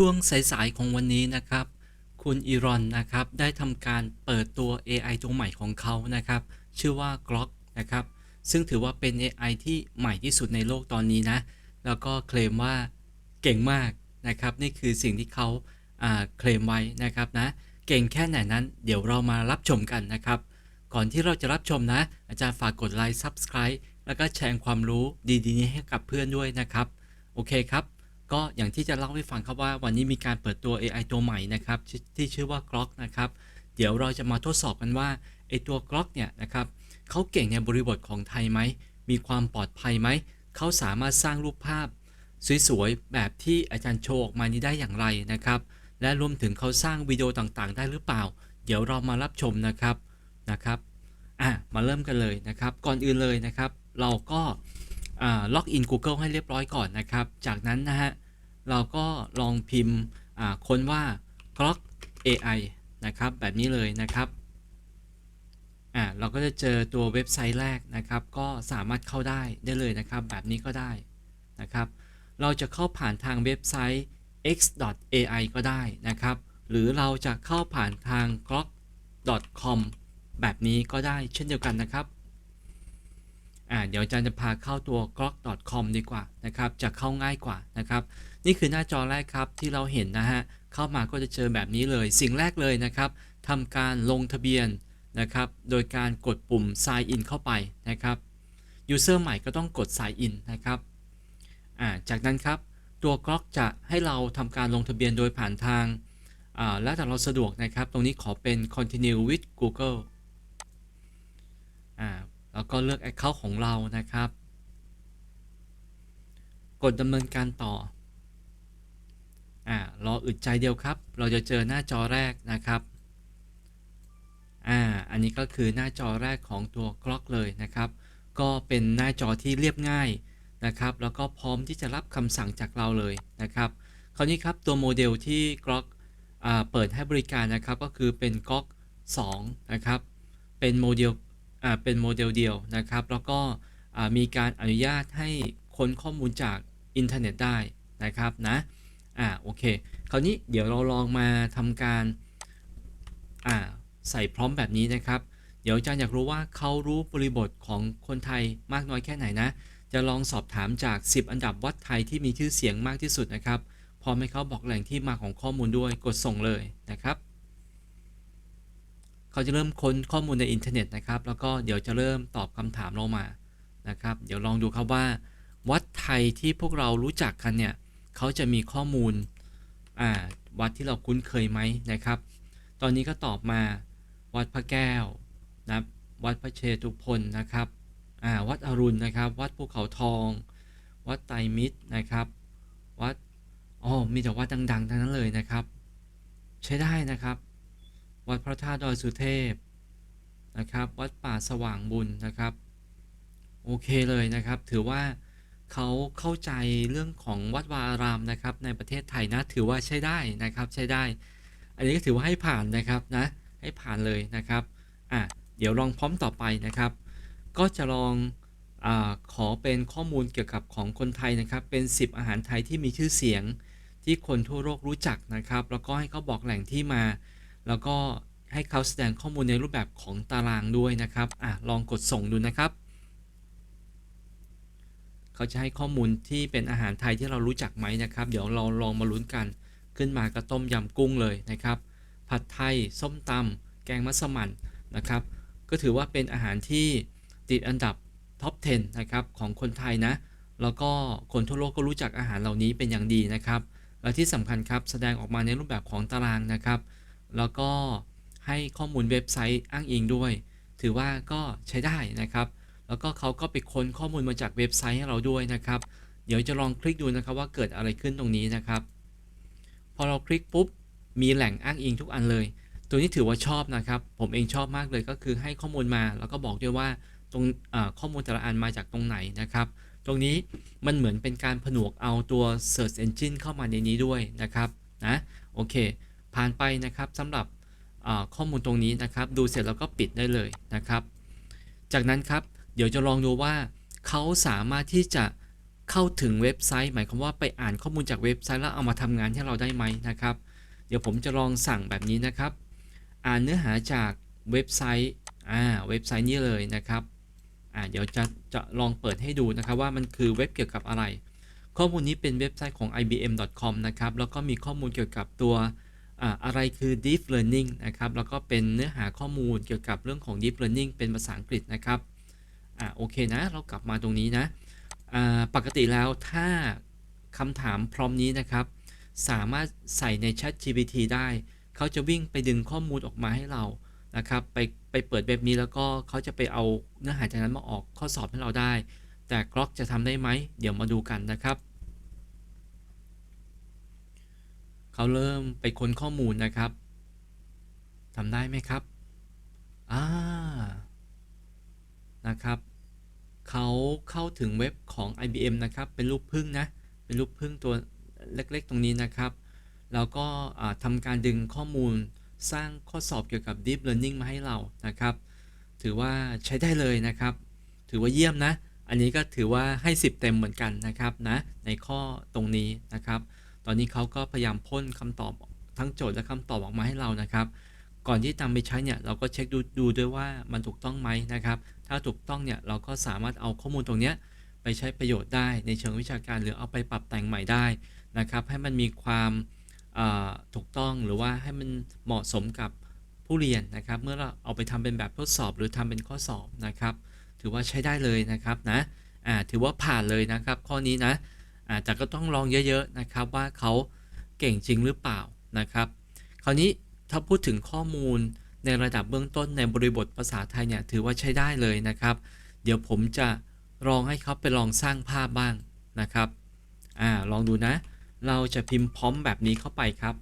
ช่วงสายๆของวันนี้นะครับ คุณอีรอนนะครับได้ทำการเปิดตัว AI ตัวใหม่ของเขานะครับ ชื่อว่า Grok นะครับ ซึ่งถือว่าเป็น AI ที่ใหม่ที่สุดในโลกตอนนี้นะ แล้วก็เคลมว่าเก่งมากนะครับ นี่คือสิ่งที่เขาอ่าเคลมไว้นะครับนะ เก่งแค่ไหนนั้น เดี๋ยวเรามารับชมกันนะครับ ก่อนที่เราจะรับชมนะ อาจารย์ฝากกดไลค์ Subscribe แล้วก็แชร์ความรู้ดีๆนี้ให้กับเพื่อนด้วยนะครับ โอเคครับ ก็อย่างที่จะเล่าให้ฟังครับว่าวันนี้มีการเปิดตัว AI ตัวใหม่นะครับที่ที่ชื่อว่า Grok นะครับ เดี๋ยวเราจะมาทดสอบกันว่าไอตัว Grok เนี่ยนะครับเขาเก่งในบริบทของไทยไหม มีความปลอดภัยไหม เขาสามารถสร้างรูปภาพ สวยๆ แบบที่อาจารย์โชว์ออกมานี้ได้อย่างไรนะครับ และรวมถึงเขาสร้างวิดีโอต่างๆ ได้หรือเปล่า เดี๋ยวเรามารับชมนะครับนะครับอะมาเริ่มกันเลยนะครับ ก่อนอื่นเลยนะครับ เราก็ ล็อกอิน Google ให้เรียบร้อยก่อนนะครับ จากนั้นนะฮะ เราก็ลองพิมพ์ค้นว่า Grok AI นะครับ แบบนี้เลยนะครับอ่าเราก็จะเจอตัวเว็บไซต์แรกนะครับ ก็สามารถเข้าได้ได้เลยนะครับ แบบนี้ก็ได้นะครับ เราจะเข้าผ่านทางเว็บไซต์ x.ai ก็ได้นะครับ หรือเราจะเข้าผ่านทาง grok.com แบบนี้ก็ได้เช่นเดียวกันนะครับ อ่าเดี๋ยวอาจารย์จะพาเข้าตัว grok.com ดีกว่านะครับจะเข้าง่ายกว่านะครับ นี่คือหน้าจอแรกครับที่เราเห็นนะฮะเข้ามาก็จะเจอแบบนี้เลย สิ่งแรกเลยนะครับทำการลงทะเบียนนะครับโดยการกดปุ่ม sign in เข้าไปนะครับ user ใหม่ก็ต้องกด sign in นะครับอ่าจากนั้นครับตัว Grok จะให้เราทำการลงทะเบียนโดยผ่านทางอ่าแล้วแต่เราสะดวกนะครับ ตรงนี้ขอเป็น continue with Google อ่า แล้วก็เลือก Account ของเรานะครับ กดดำเนินการต่ออ่ารออึดใจเดียวครับ เราจะเจอหน้าจอแรกนะครับอ่าอันนี้ก็คือหน้าจอแรกของตัว Grok เลยนะครับ ก็เป็นหน้าจอที่เรียบง่ายนะครับ แล้วก็พร้อมที่จะรับคำสั่งจากเราเลยนะครับ คราวนี้ครับตัวโมเดลที่ Grok อ่าเปิดให้บริการนะครับก็คือเป็น Grok 2นะครับ เป็นโมเดล เป็นโมเดลเดียวนะครับ แล้วก็มีการอนุญาตให้ค้นข้อมูลจากอินเทอร์เน็ตได้นะครับนะอ่าโอเค คราวนี้เดี๋ยวเราลองมาทำการอ่าใส่พร้อมแบบนี้นะครับ เดี๋ยวอาจารย์อยากรู้ว่าเขารู้บริบทของคนไทยมากน้อยแค่ไหนนะ จะลองสอบถามจาก 10 อันดับวัดไทยที่มีชื่อเสียงมากที่สุดนะครับ พร้อมให้เขาบอกแหล่งที่มาของข้อมูลด้วยกดส่งเลยนะครับ เขาจะเริ่มค้นข้อมูลในอินเทอร์เน็ตนะครับ แล้วก็เดี๋ยวจะเริ่มตอบคำถามเรามานะครับ เดี๋ยวลองดูครับว่า วัดไทยที่พวกเรารู้จักกันเนี่ยเขาจะมีข้อมูลอ่าวัดที่เราคุ้นเคยไหมนะครับ ตอนนี้ก็ตอบมาวัดพระแก้วนะวัดพระเชตุพนนะครับอ่าวัดอรุณนะครับ วัดภูเขาทอง วัดไตรมิตรนะครับ วัดอ๋อมีแต่วัดดังๆทั้งนั้นเลยนะครับ ใช้ได้นะครับ วัดพระธาตุดอยสุเทพนะครับ วัดป่าสว่างบุญนะครับ โอเคเลยนะครับ ถือว่าเขาเข้าใจเรื่องของวัดวาอารามนะครับ ในประเทศไทยนะถือว่าใช้ได้นะครับใช้ได้ อันนี้ก็ถือว่าให้ผ่านนะครับนะให้ผ่านเลยนะครับอะเดี๋ยวลองพร้อมต่อไปนะครับ ก็จะลองอขอเป็นข้อมูลเกี่ยวกับของคนไทยนะครับ เป็น 10 อาหารไทยที่มีชื่อเสียงที่คนทั่วโลกรู้จักนะครับ แล้วก็ให้เขาบอกแหล่งที่มา แล้วก็ให้เขาแสดงข้อมูลในรูปแบบของตารางด้วยนะครับอะลองกดส่งดูนะครับ เขาจะให้ข้อมูลที่เป็นอาหารไทยที่เรารู้จักไหมนะครับ เดี๋ยวเราลองมาลุ้นกัน ขึ้นมากระต้มยำกุ้งเลยนะครับ ผัดไทย ส้มตำแกงมัสมั่นนะครับ ก็ถือว่าเป็นอาหารที่ติดอันดับท็อป 10 นะครับ ของคนไทยนะ แล้วก็คนทั่วโลกก็รู้จักอาหารเหล่านี้เป็นอย่างดีนะครับ และที่สำคัญครับ แสดงออกมาในรูปแบบของตารางนะครับ แล้วก็ให้ข้อมูลเว็บไซต์อ้างอิงด้วย ถือว่าก็ใช้ได้นะครับ แล้วก็เขาก็ไปค้นข้อมูลมาจากเว็บไซต์ให้เราด้วยนะครับ เดี๋ยวจะลองคลิกดูนะครับว่าเกิดอะไรขึ้นตรงนี้นะครับ พอเราคลิกปุ๊บมีแหล่งอ้างอิงทุกอันเลย ตัวนี้ถือว่าชอบนะครับ ผมเองชอบมากเลยก็คือให้ข้อมูลมา แล้วก็บอกด้วยว่าตรงข้อมูลแต่ละอันมาจากตรงไหนนะครับ ตรงนี้มันเหมือนเป็นการผนวกเอาตัว Search Engine เข้ามาในนี้ด้วยนะครับนะโอเค ผ่านไปนะครับสำหรับข้อมูลตรงนี้นะครับ ดูเสร็จแล้วก็ปิดได้เลยนะครับ จากนั้นครับเดี๋ยวจะลองดูว่าเขาสามารถที่จะเข้าถึงเว็บไซต์ หมายความว่าไปอ่านข้อมูลจากเว็บไซต์แล้วเอามาทำงานให้เราได้ไหมนะครับ เดี๋ยวผมจะลองสั่งแบบนี้นะครับ อ่านเนื้อหาจากเว็บไซต์อ่าเว็บไซต์นี้เลยนะครับอ่าเดี๋ยวจะจะลองเปิดให้ดูนะครับว่ามันคือเว็บเกี่ยวกับอะไร ข้อมูลนี้เป็นเว็บไซต์ของ ibm.com นะครับแล้วก็มีข้อมูลเกี่ยวกับตัว อะไรคือ deep learning นะครับแล้วก็เป็นเนื้อหาข้อมูลเกี่ยวกับเรื่องของ deep learning เป็นภาษาอังกฤษนะครับอ่าโอเคนะ เรากลับมาตรงนี้นะอ่าปกติแล้วถ้าคำถามพร้อมนี้นะครับ สามารถใส่ใน Chat GPT ได้ เขาจะวิ่งไปดึงข้อมูลออกมาให้เรานะครับไปไปเปิดเว็บนี้แล้วก็เขาจะไปเอาเนื้อหาจากนั้นมาออกข้อสอบให้เราได้ แต่กรอกจะทำได้ไหมเดี๋ยวมาดูกันนะครับ เขาเริ่มไปค้นข้อมูลนะครับทำได้ไหมครับอ่านะครับเขาเข้าถึงเว็บของ IBM นะครับ เป็นรูปพึ่งนะ เป็นรูปพึ่งตัวเล็กๆ ตรงนี้นะครับ แล้วก็ทำการดึงข้อมูลสร้างข้อสอบเกี่ยวกับ Deep Learning มาให้เรานะครับ ถือว่าใช้ได้เลยนะครับ ถือว่าเยี่ยมนะ อันนี้ก็ถือว่าให้ 10 เต็มเหมือนกันนะครับนะ ในข้อตรงนี้นะครับ ตอนนี้เขาก็พยายามพ่นคำตอบทั้งโจทย์และคำตอบออกมาให้เรานะครับ ก่อนที่นำไปใช้เนี่ยเราก็เช็คดูดูด้วยว่ามันถูกต้องไหมนะครับ ถ้าถูกต้องเนี่ยเราก็สามารถเอาข้อมูลตรงเนี้ยไปใช้ประโยชน์ได้ในเชิงวิชาการหรือเอาไปปรับแต่งใหม่ได้นะครับ ให้มันมีความถูกต้องหรือว่าให้มันเหมาะสมกับผู้เรียนนะครับ เมื่อเราเอาไปทำเป็นแบบทดสอบหรือทำเป็นข้อสอบนะครับ ถือว่าใช้ได้เลยนะครับนะถือว่าผ่านเลยนะครับ ข้อนี้นะ อาแต่ก็ต้องลองเยอะๆนะครับว่าเขาเก่งจริงหรือเปล่านะครับ คราวนี้ถ้าพูดถึงข้อมูลในระดับเบื้องต้นในบริบทภาษาไทยเนี่ยถือว่าใช้ได้เลยนะครับ เดี๋ยวผมจะลองให้เขาไปลองสร้างภาพบ้างนะครับอ่าลองดูนะ เราจะพิมพ์พร้อมแบบนี้เข้าไปครับ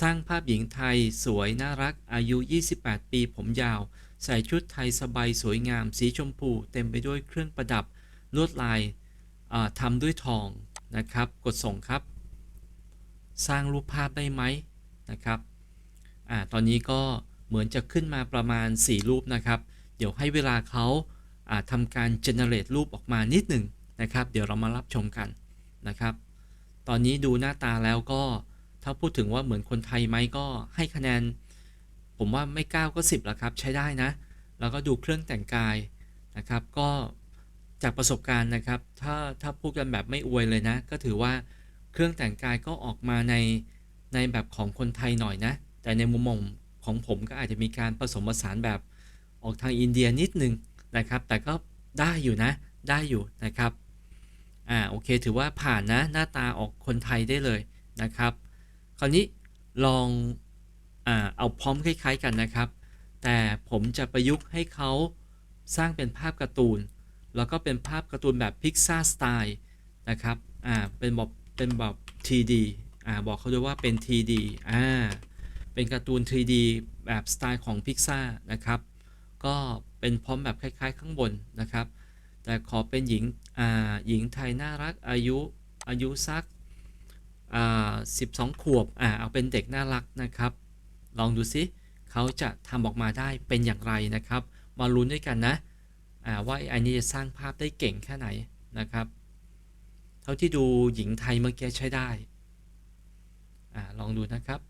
สร้างภาพหญิงไทยสวยน่ารักอายุ 28 ปีผมยาว ใส่ชุดไทยสบายสวยงาม สีชมพู เต็มไปด้วยเครื่องประดับลวดลายทำด้วยทอง นะครับ กดส่งครับ สร้างรูปภาพได้ไหมนะครับอ่าตอนนี้ก็เหมือนจะขึ้นมาประมาณ 4 รูปนะครับ เดี๋ยวให้เวลาเขาอ่าทำการ generate รูปออกมานิดหนึ่งนะครับ เดี๋ยวเรามารับชมกันนะครับ ตอนนี้ดูหน้าตาแล้วก็ถ้าพูดถึงว่าเหมือนคนไทยไหมก็ให้คะแนน ผมว่าไม่ 9 ก็ 10แล้วครับ ใช้ได้นะ แล้วก็ดูเครื่องแต่งกายนะครับ ก็ จากประสบการณ์นะครับ ถ้าถ้าพูดกันแบบไม่อวยเลยนะ ก็ถือว่าเครื่องแต่งกายก็ออกมาในในแบบของคนไทยหน่อยนะ แต่ในมุมมองของผมก็อาจจะมีการผสมผสานแบบออกทางอินเดียนิดนึงนะครับ แต่ก็ได้อยู่นะ ได้อยู่นะครับ อ่าโอเค ถือว่าผ่านนะหน้าตาออกคนไทยได้เลยนะครับ คราวนี้ลองอ่าเอาพร้อมคล้าย ๆ กันนะครับ แต่ผมจะประยุกต์ให้เขาสร้างเป็นภาพการ์ตูน แล้วก็เป็นภาพการ์ตูนแบบพิกซ a สไตล์นะครับอ่าเป็นแบบเป็นแบบ 3D อ่าบอกเขาด้วยว่าเป็น 3D อ่าเป็นการ์ตูน 3D แบบสไตล์ของ Pixar นะครับก็เป็นพร้อมแบบคล้าย ๆ ข้างบนนะครับ แต่ขอเป็นหญิงอ่าหญิงไทยน่ารักอายุอายุสักอ่า12ขวบอ่าเอาเป็นเด็กน่ารักนะครับ ลองดูซิเขาจะทำออกมาได้เป็นอย่างไรนะครับ มาลุ้นด้วยกันนะ ว่าอันนี้จะสร้างภาพได้เก่งแค่ไหนนะครับ เท่าที่ดูหญิงไทยเมื่อกี้ใช้ได้อลองดูนะครับ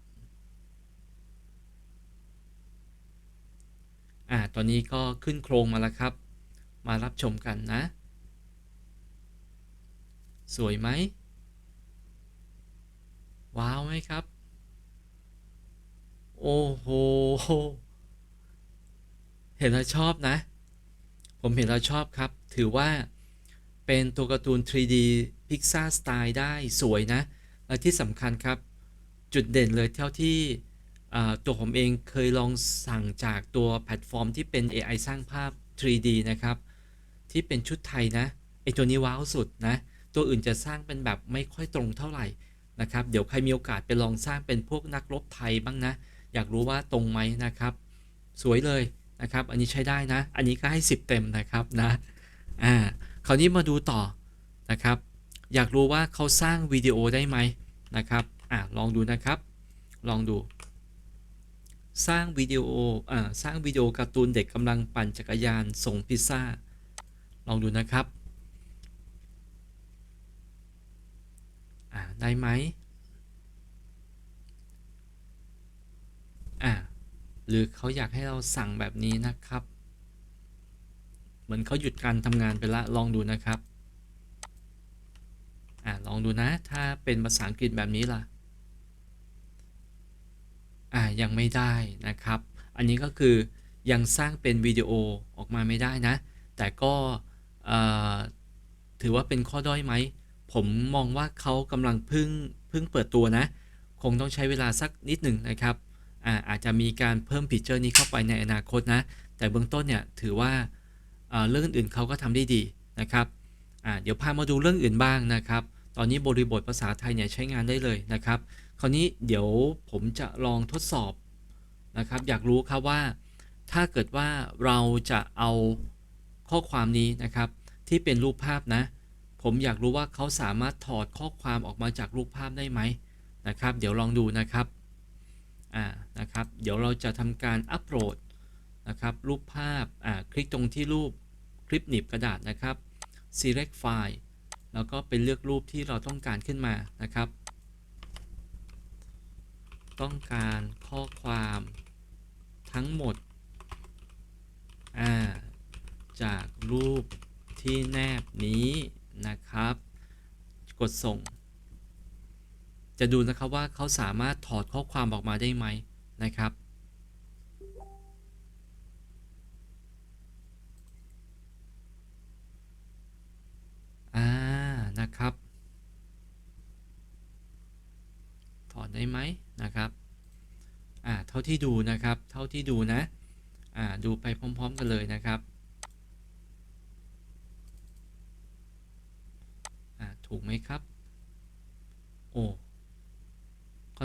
อ่าตอนนี้ก็ขึ้นโครงมาแล้วครับ มารับชมกันนะ สวยไหม ว้าวไหมครับ โอ้โห เห็นแล้วชอบนะ ผมเห็นแล้วชอบครับ ถือว่าเป็นตัวการ์ตูน 3D Pixar สไตล์ได้สวยนะ และที่สำคัญครับ จุดเด่นเลยเท่าที่ตัวผมเองเคยลองสั่งจากตัวแพลตฟอร์มที่เป็น AI สร้างภาพ 3D นะครับ ที่เป็นชุดไทยนะไอตัวนี้ว้าวสุดนะ ตัวอื่นจะสร้างเป็นแบบไม่ค่อยตรงเท่าไหร่นะครับ เดี๋ยวใครมีโอกาสไปลองสร้างเป็นพวกนักรบไทยบ้างนะ อยากรู้ว่าตรงไหมนะครับ สวยเลย นะครับ อันนี้ใช้ได้นะ อันนี้ก็ให้ 10 เต็มนะครับนะ อ่า คราวนี้มาดูต่อนะครับ อยากรู้ว่าเขาสร้างวิดีโอได้ไหมนะครับ อ่าลองดูนะครับ ลองดู สร้างวิดีโอ อ่า สร้างวิดีโอการ์ตูนเด็กกำลังปั่นจักรยานส่งพิซซ่า ลองดูนะครับ อ่า ได้ไหมอ่า หรือเขาอยากให้เราสั่งแบบนี้นะครับ เหมือนเขาหยุดการทำงานไปละลองดูนะครับอ่าลองดูนะ ถ้าเป็นภาษาอังกฤษแบบนี้ล่ะอ่ายังไม่ได้นะครับ อันนี้ก็คือยังสร้างเป็นวิดีโอออกมาไม่ได้นะ แต่ก็ถือว่าเป็นข้อด้อยไหม ผมมองว่าเขากำลังเพึ่งเพึ่งเปิดตัวนะ คงต้องใช้เวลาสักนิดหนึ่งนะครับ อาจจะมีการเพิ่มฟีเจอร์นี้เข้าไปในอนาคตนะ แต่เบื้องต้นเนี่ยถือว่าเรื่องอื่นเขาก็ทำได้ดีนะครับเดี๋ยวพามาดูเรื่องอื่นบ้างนะครับ ตอนนี้บริบทภาษาไทยเนี่ยใช้งานได้เลยนะครับ คราวนี้เดี๋ยวผมจะลองทดสอบนะครับ อยากรู้ครับว่า ถ้าเกิดว่าเราจะเอาข้อความนี้นะครับ ที่เป็นรูปภาพนะ ผมอยากรู้ว่าเขาสามารถถอดข้อความออกมาจากรูปภาพได้ไหมนะครับ เดี๋ยวลองดูนะครับ อ่านะครับ เดี๋ยวเราจะทำการอัปโหลดนะครับรูปภาพอ่าคลิกตรงที่รูปคลิปหนีบกระดาษนะครับ select file แล้วก็เป็นเลือกรูปที่เราต้องการขึ้นมานะครับ ต้องการข้อความทั้งหมดอ่าจากรูปที่แนบนี้นะครับ กดส่ง จะดูนะครับว่าเขาสามารถถอดข้อความออกมาได้ไหมนะครับ อ่า นะครับ ถอดได้ไหมนะครับ อ่า เท่าที่ดูนะครับ เท่าที่ดูนะ อ่า ดูไปพร้อม ๆ กันเลยนะครับ อ่า ถูกไหมครับ โอ้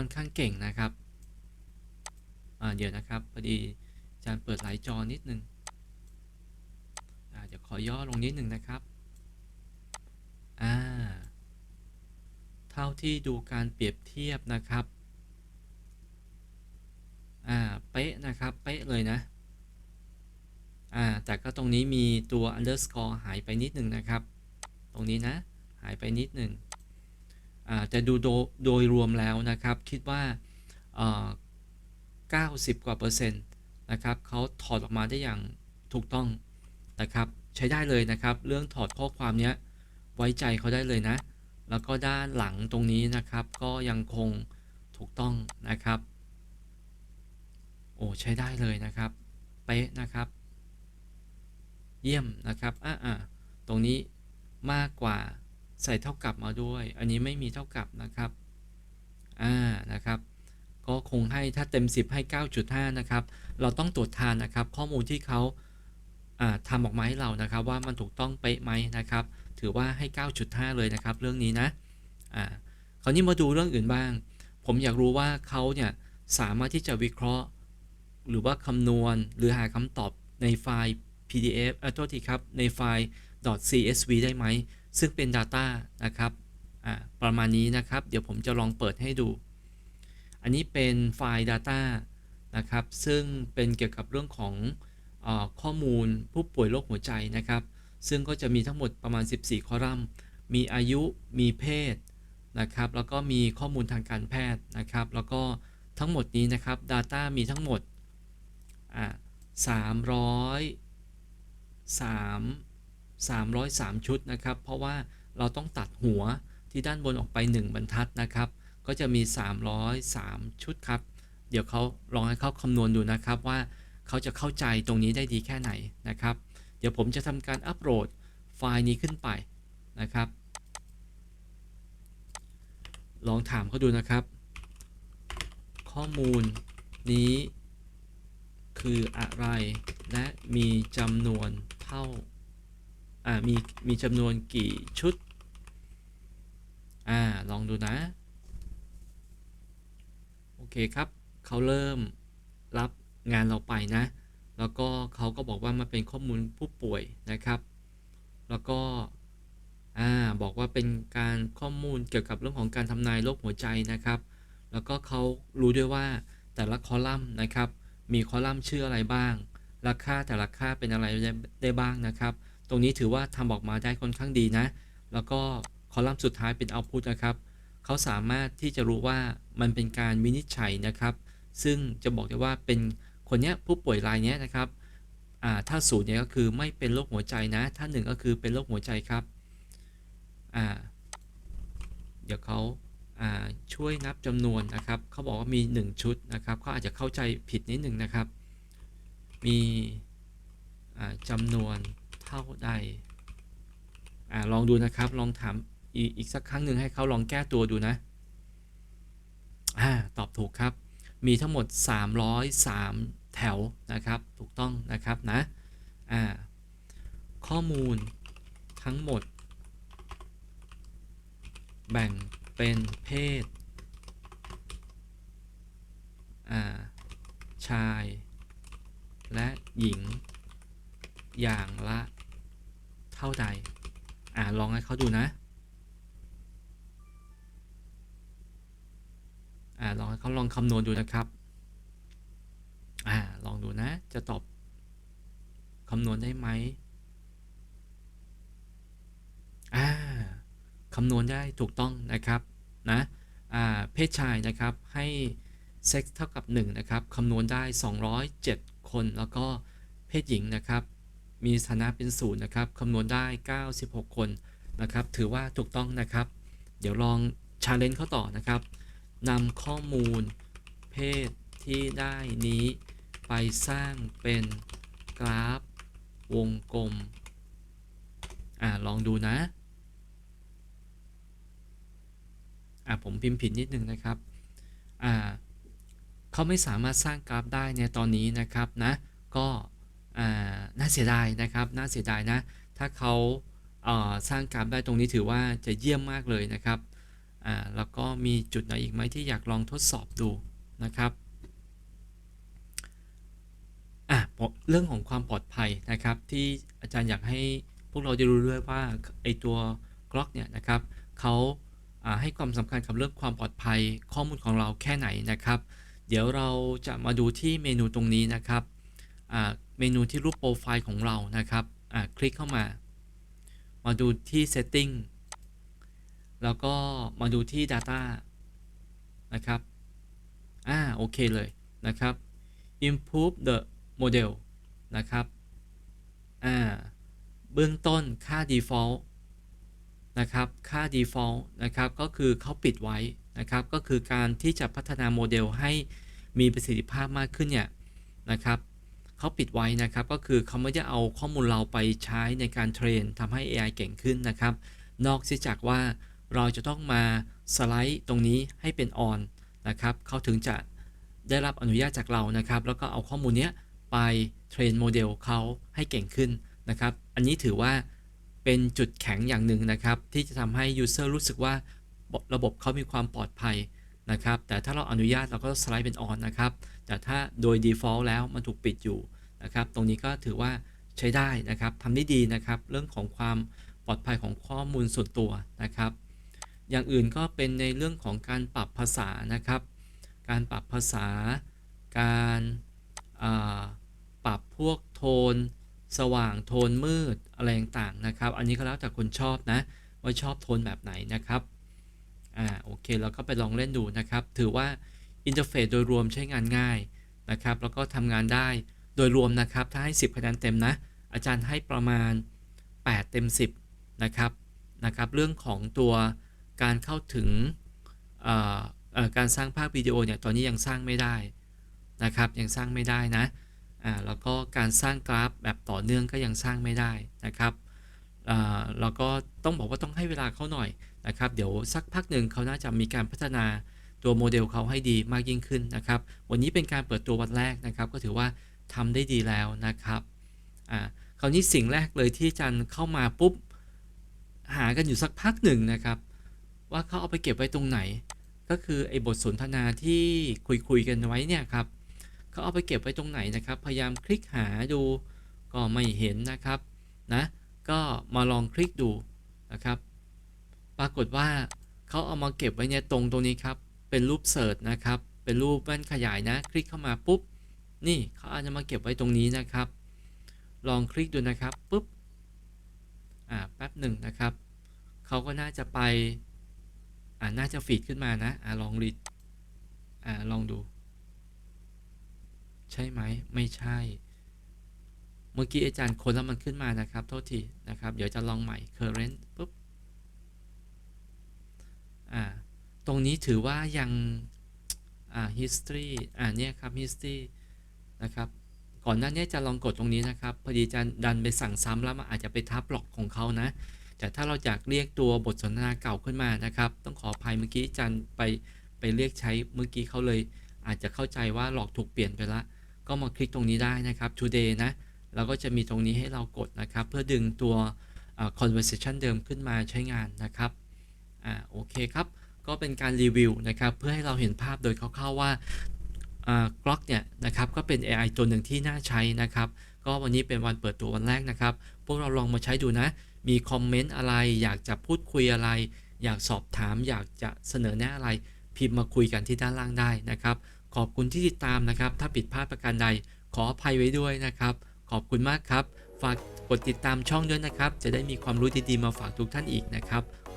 ค่อนข้างเก่งนะครับอ่าเดี๋ยวนะครับพอดีอาจารย์เปิดหลายจอนิดนึงอ่าเดี๋ยวขอย่อลงนิดนึงนะครับอ่าเท่าที่ดูการเปรียบเทียบนะครับอ่าเป๊ะนะครับเป๊ะเลยนะอ่าแต่ก็ตรงนี้มีตัว underscore หายไปนิดหนึ่งนะครับ ตรงนี้นะหายไปนิดหนึ่งอ่า แต่ดูโดยรวมแล้วนะครับ คิดว่าเอ่อ90 กว่าเปอร์เซ็นต์นะครับเขาถอดออกมาได้อย่างถูกต้องนะครับ ใช้ได้เลยนะครับ เรื่องถอดข้อความนี้ไว้ใจเขาได้เลยนะ แล้วก็ด้านหลังตรงนี้นะครับ ก็ยังคงถูกต้องนะครับ โอ้ใช้ได้เลยนะครับเป๊ะนะครับ เยี่ยมนะครับอ่าอ่าตรงนี้มากกว่า ใส่เท่ากับมาด้วย อันนี้ไม่มีเท่ากับนะครับ อ่า นะครับ ก็คงให้ถ้าเต็ม 10 ให้ 9.5 นะครับ เราต้องตรวจทานนะครับ ข้อมูลที่เขาอ่าทำออกมาให้เรานะครับ ว่ามันถูกต้องเป๊ะไหมนะครับ ถือว่าให้ 9.5 เลยนะครับ เรื่องนี้นะ อ่า คราวนี้มาดูเรื่องอื่นบ้าง ผมอยากรู้ว่าเขาเนี่ยสามารถที่จะวิเคราะห์ หรือว่าคำนวณหรือหาคำตอบในไฟล์ PDF อ่อโทษทีครับ ในไฟล์ .csv ได้ไหม ซึ่งเป็น Data นะครับประมาณนี้นะครับ เดี๋ยวผมจะลองเปิดให้ดู อันนี้เป็นไฟล์ Data นะครับ ซึ่งเป็นเกี่ยวกับเรื่องของอข้อมูลผู้ป่วยโรคหัวใจนะครับ ซึ่งก็จะมีทั้งหมดประมาณ 14 คอลัมน์ มีอายุ มีเพศนะครับ แล้วก็มีข้อมูลทางการแพทย์นะครับ แล้วก็ทั้งหมดนี้นะครับ Data มีทั้งหมด300 3 303 ชุดนะครับ เพราะว่าเราต้องตัดหัวที่ด้านบนออกไป 1 บรรทัดนะครับ ก็จะมี 303 ชุดครับ เดี๋ยวเขาลองให้เขาคำนวณดูนะครับว่าเขาจะเข้าใจตรงนี้ได้ดีแค่ไหนนะครับ เดี๋ยวผมจะทำการอัปโหลดไฟล์นี้ขึ้นไปนะครับ ลองถามเขาดูนะครับ ข้อมูลนี้คืออะไรและมีจำนวนเท่า อ่ามีมีจำนวนกี่ชุด อ่า ลองดูนะ โอเคครับ เขาเริ่มรับงานเราไปนะ แล้วก็เขาก็บอกว่ามันเป็นข้อมูลผู้ป่วยนะครับ แล้วก็ อ่า บอกว่าเป็นการข้อมูลเกี่ยวกับเรื่องของการทำนายโรคหัวใจนะครับ แล้วก็เขารู้ด้วยว่าแต่ละคอลัมน์นะครับ มีคอลัมน์ชื่ออะไรบ้าง ราคาแต่ละค่าเป็นอะไรได้ได้บ้างนะครับ ตรงนี้ถือว่าทำออกมาได้ค่อนข้างดีนะ แล้วก็คอลัมน์สุดท้ายเป็น output นะครับ เขาสามารถที่จะรู้ว่ามันเป็นการวินิจฉัยนะครับ ซึ่งจะบอกได้ว่าเป็นคนเนี้ยผู้ป่วยรายเนี้ยนะครับอ่าถ้าศูนย์เนี่ยก็คือไม่เป็นโรคหัวใจนะ ถ้าหนึ่งก็คือเป็นโรคหัวใจครับอ่าเดี๋ยวเขาอ่าช่วยนับจำนวนนะครับ เขาบอกว่ามี 1 ชุดนะครับเขาอาจจะเข้าใจผิดนิดหนึ่งนะครับ มีอ่าจำนวน เท่าใดอ่าลองดูนะครับ ลองถามอีกอีกสักครั้งหนึ่งให้เขาลองแก้ตัวดูนะอ่าตอบถูกครับ มีทั้งหมด 303 แถวนะครับ ถูกต้องนะครับนะอ่าข้อมูลทั้งหมด แบ่งเป็นเพศอ่าชายและหญิงอย่างละ เท่าใดอ่าลองให้เขาดูนะ อ่าลองให้เขาลองคำนวณดูนะครับ อ่าลองดูนะ จะตอบคำนวณได้ไหมอ่าคำนวณได้ถูกต้องนะครับนะอ่าเพศชายนะครับให้เซ็กซ์เท่ากับ 1 นะครับคำนวณได้ 207 คนแล้วก็เพศหญิงนะครับ มีสถานะเป็นศูนย์นะครับคำนวณได้ 96 คนนะครับ ถือว่าถูกต้องนะครับ เดี๋ยวลองชาเลนจ์เขาต่อนะครับนำข้อมูลเพศที่ได้นี้ไปสร้างเป็นกราฟวงกลม อ่าลองดูนะ อ่าผมพิมพ์ผิดนิดนึงนะครับ อ่าเขาไม่สามารถสร้างกราฟได้ในตอนนี้นะครับนะ ก็ น่าเสียดายนะครับ น่าเสียดายนะ ถ้าเขาอ่าสร้างกราฟได้ตรงนี้ถือว่าจะเยี่ยมมากเลยนะครับ แล้วก็มีจุดไหนอีกไหมที่อยากลองทดสอบดูนะครับเรื่องของความปลอดภัยนะครับ ที่อาจารย์อยากให้พวกเราได้รู้ด้วยว่าไอตัวกล็อกเนี่ยนะครับเขาาให้ความสำคัญกับเรื่องความปลอดภัยข้อมูลของเราแค่ไหนนะครับ เดี๋ยวเราจะมาดูที่เมนูตรงนี้นะครับ เมนูที่รูปโปรไฟล์ของเรานะครับคลิกเข้ามา มาดูที่ setting แล้วก็มาดูที่ Data นะครับอ่าโอเคเลยนะครับ improve the model นะครับอ่าเบื้องต้นค่า default นะครับ ค่า default นะครับ ก็คือเขาปิดไว้นะครับ ก็คือการที่จะพัฒนาโมเดลให้มีประสิทธิภาพมากขึ้นเนี่ยนะครับ เขาปิดไว้นะครับ ก็คือเขาไม่ได้เอาข้อมูลเราไปใช้ในการเทรนทำให้ AI เก่งขึ้นนะครับ นอกจากว่าเราจะต้องมาสไลด์ตรงนี้ให้เป็น on นนะครับเขาถึงจะได้รับอนุญาตจากเรานะครับ แล้วก็เอาข้อมูลนี้ไปเทรนโมเดลเขาให้เก่งขึ้นนะครับ อันนี้ถือว่าเป็นจุดแข็งอย่างหนึ่งนะครับ ที่จะทำให้ user รู้สึกว่าระบบเขามีความปลอดภัยนะครับ แต่ถ้าเราอนุญาตเราก็สไลด์เป็น on นะครับ แต่ถ้าโดย default แล้วมันถูกปิดอยู่นะครับ ตรงนี้ก็ถือว่าใช้ได้นะครับทำได้ดีนะครับ เรื่องของความปลอดภัยของข้อมูลส่วนตัวนะครับ อย่างอื่นก็เป็นในเรื่องของการปรับภาษานะครับ การปรับภาษา การปรับพวกโทน สว่างโทนมืดอะไรต่างๆนะครับ อันนี้ก็แล้วแต่คนชอบนะว่าชอบโทนแบบไหนนะครับ อ่าโอเคเราก็ไปลองเล่นดูนะครับ ถือว่า อินเทอร์เฟซโดยรวมใช้งานง่ายนะครับ แล้วก็ทำงานได้โดยรวมนะครับ ถ้าให้ 10คะแนนเต็มนะ อาจารย์ให้ประมาณ 8 เต็ม 10 นะครับนะครับ เรื่องของตัวการเข้าถึงการสร้างภาพวิดีโอเนี่ย ตอนนี้ยังสร้างไม่ได้นะครับ ยังสร้างไม่ได้นะอ่าแล้วก็การสร้างกราฟแบบต่อเนื่องก็ยังสร้างไม่ได้นะครับอ่าแล้วก็ต้องบอกว่าต้องให้เวลาเขาหน่อยนะครับ เดี๋ยวสักพักหนึ่งเขาน่าจะมีการพัฒนา ตัวโมเดลเขาให้ดีมากยิ่งขึ้นนะครับ วันนี้เป็นการเปิดตัววันแรกนะครับ ก็ถือว่าทำได้ดีแล้วนะครับอ่าคราวนี้สิ่งแรกเลยที่จารย์เข้ามาปุ๊บหากันอยู่สักพักหนึ่งนะครับ ว่าเขาเอาไปเก็บไว้ตรงไหน ก็คือไอ้บทสนทนาที่คุยคุยกันไว้เนี่ยครับเขาเอาไปเก็บไว้ตรงไหนนะครับ พยายามคลิกหาดูก็ไม่เห็นนะครับนะก็มาลองคลิกดูนะครับ ปรากฏว่าเขาเอามาเก็บไว้เนี่ยตรงตรงนี้ครับ เป็นรูปเสิร์ชนะครับ เป็นรูปแว่นขยายนะ คลิกเข้ามาปุ๊บ นี่เขาอาจจะมาเก็บไว้ตรงนี้นะครับ ลองคลิกดูนะครับปุ๊บ อ่าแป๊บหนึ่งนะครับ เขาก็น่าจะไป อ่าน่าจะฟีดขึ้นมานะ อ่าลองรีดอ่าลองดู ใช่ไหม ไม่ใช่ เมื่อกี้อาจารย์คนแล้วมันขึ้นมานะครับ โทษทีนะครับ เดี๋ยวจะลองใหม่ current ปุ๊บ อ่า ตรงนี้ถือว่ายังอ่า history อ่าเนี่ยครับ history นะครับ ก่อนหน้านี้จะลองกดตรงนี้นะครับ พอดีจะดันไปสั่งซ้ำแล้วมันอาจจะไปทับหลอกของเขานะ แต่ถ้าเราอยากเรียกตัวบทสนทนาเก่าขึ้นมานะครับ ต้องขออภัยเมื่อกี้จันไปไปเรียกใช้เมื่อกี้เขาเลย อาจจะเข้าใจว่าหลอกถูกเปลี่ยนไปละ ก็มาคลิกตรงนี้ได้นะครับ today นะแล้วก็จะมีตรงนี้ให้เรากดนะครับ เพื่อดึงตัว conversation เดิมขึ้นมาใช้งานนะครับ อ่า โอเคครับ ก็เป็นการรีวิวนะครับเพื่อให้เราเห็นภาพโดยคร่าวๆว่าอ่ากล็อกเนี่ยนะครับก็เป็น AI ตัวหนึ่งที่น่าใช้นะครับ ก็วันนี้เป็นวันเปิดตัววันแรกนะครับ พวกเราลองมาใช้ดูนะ มีคอมเมนต์อะไร อยากจะพูดคุยอะไร อยากสอบถาม อยากจะเสนอแนะอะไร พิมพ์มาคุยกันที่ด้านล่างได้นะครับ ขอบคุณที่ติดตามนะครับ ถ้าผิดพลาดประการใด ขออภัยไว้ด้วยนะครับ ขอบคุณมากครับ ฝากกดติดตามช่องด้วยนะครับ จะได้มีความรู้ดีๆมาฝากทุกท่านอีกนะครับ